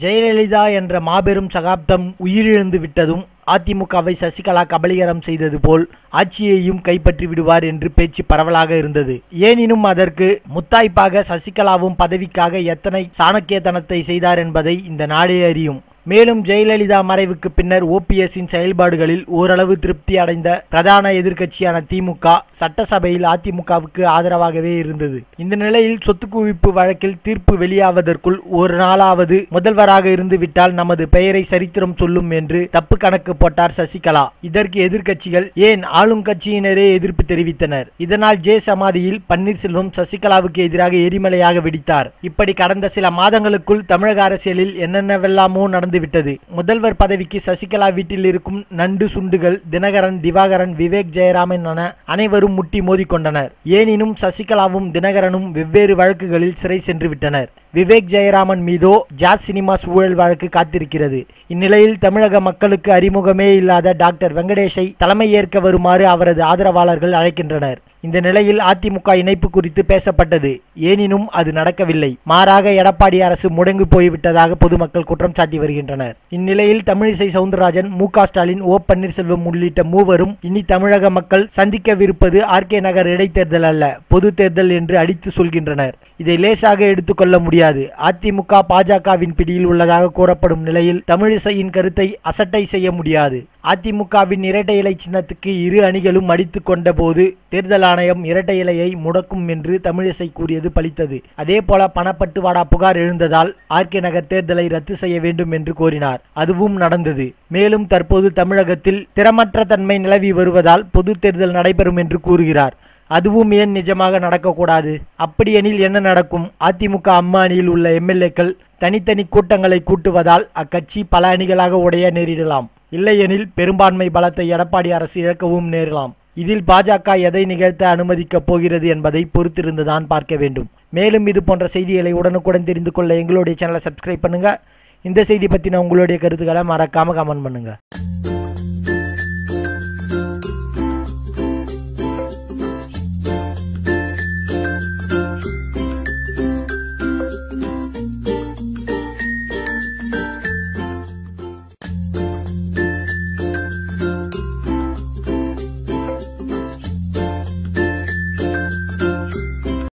ஜெயலலிதா என்ற மாபெரும் சகாப்தம் உயிரிழந்து விட்டதும் அதிமுகவை சசிகலா கபலீகரம் செய்தது போல் ஆட்சியையும் கைப்பற்றி விடுவார் என்று பேச்சு பரவலாக இருந்தது. ஏனினும் அதற்கு முத்தாய்ப்பாக சசிகலாவும் பதவிக்காக எத்தனை சாணக்கியத்தனத்தை செய்தார் என்பதை இந்த நாடே அறியும். மேலும் ஜெயலலிதா மறைவுக்கு பின்னர் ஓபிஎஸ்ஸின் செயல்பாடுகளில் ஓரளவு திருப்தி அடைந்த பிரதான எதிர்க்கட்சியான திமுக சட்டசபையில் அதிமுகவுக்கு ஆதரவாகவே இருந்தது. இந்த நிலையில் சொத்து குவிப்பு வழக்கில் தீர்ப்பு வெளியாவதற்குள் ஒரு நாளாவது முதல்வராக இருந்துவிட்டால் நமது பெயரை சரித்திரம் சொல்லும் என்று தப்பு கணக்கு போட்டார் சசிகலா. இதற்கு எதிர்க்கட்சிகள் ஏன் ஆளும் கட்சியினரே எதிர்ப்பு தெரிவித்தனர். இதனால் ஜே சமாதியில் பன்னீர்செல்வம் சசிகலாவுக்கு எதிராக எரிமலையாக வெடித்தார். இப்படி கடந்த சில மாதங்களுக்குள் தமிழக அரசியலில் என்னென்னவெல்லாமோ வந்துவிட்டது முதல்வர் பதவிக்கு சசிகலா வீட்டில் இருக்கும் நண்டு சுண்டுகள் தினகரன் திவாகரன் விவேக் ஜெயராமன் என அனைவரும் முட்டி மோதிக்கொண்டனர். ஏனினும் சசிகலாவும் தினகரனும் வெவ்வேறு வழக்குகளில் சிறை சென்று விட்டனர் விவேக் ஜெயராமன் மீதோ ஜாஸ் சினிமாஸ் ஊழல் வழக்கு காத்திருக்கிறது. இந்நிலையில் தமிழக மக்களுக்கு அறிமுகமே இல்லாத டாக்டர் வெங்கடேஷை தலைமை ஏற்க வருமாறு அவரது ஆதரவாளர்கள் அழைக்கின்றனர். இந்த நிலையில் அதிமுக இணைப்பு குறித்து பேசப்பட்டது. ஏனினும் அது நடக்கவில்லை. மாறாக எடப்பாடி அரசு முடங்கி போய்விட்டதாக பொதுமக்கள் குற்றம் சாட்டி வருகின்றனர். இந்நிலையில் தமிழிசை சவுந்தரராஜன் மு க ஸ்டாலின் ஓ பன்னீர்செல்வம் உள்ளிட்ட மூவரும் இனி தமிழக மக்கள் சந்திக்கவிருப்பது ஆர்கே நகர் இடைத்தேர்தல் அல்ல பொது தேர்தல் என்று அடித்து சொல்கின்றனர். இதை லேசாக எடுத்துக்கொள்ள முடியாது. அதிமுக பாஜகவின் பிடியில் உள்ளதாக கூறப்படும் நிலையில் தமிழிசையின் கருத்தை அசட்டை செய்ய முடியாது. அதிமுகவின் இரட்டை இலை சின்னத்துக்கு இரு அணிகளும் அடித்து கொண்ட போது தேர்தல் ஆணையம் இரட்டை இலையை முடக்கும் என்று தமிழிசை கூறியது பலித்தது. அதே போல பணப்பட்டுவாடா புகார் எழுந்ததால் ஆர்கே நகர் தேர்தலை ரத்து செய்ய வேண்டும் என்று கோரினார். அதுவும் நடந்தது. மேலும் தற்போது தமிழகத்தில் திறமற்ற தன்மை நிலவி வருவதால் பொது தேர்தல் நடைபெறும் என்று கூறுகிறார். அதுவும் ஏன் நிஜமாக நடக்கக்கூடாது? அப்படியெனில் என்ன நடக்கும்? அதிமுக அம்மா அணியில் உள்ள எம்எல்ஏக்கள் தனித்தனி கூட்டங்களை கூட்டுவதால் அக்கட்சி பல அணிகளாக உடைய நேரிடலாம். இல்லையெனில் பெரும்பான்மை பலத்தை எடப்பாடி அரசு இழக்கவும் நேரலாம். இதில் பாஜக எதை நிகழ்த்த அனுமதிக்கப் போகிறது என்பதை பொறுத்திருந்துதான் பார்க்க வேண்டும். மேலும் இது போன்ற செய்திகளை உடனுக்குடன் தெரிந்து கொள்ள எங்களுடைய சேனலை சப்ஸ்கிரைப் பண்ணுங்கள் இந்த செய்தி பற்றின உங்களுடைய கருத்துக்களை மறக்காமல் கமெண்ட் பண்ணுங்கள்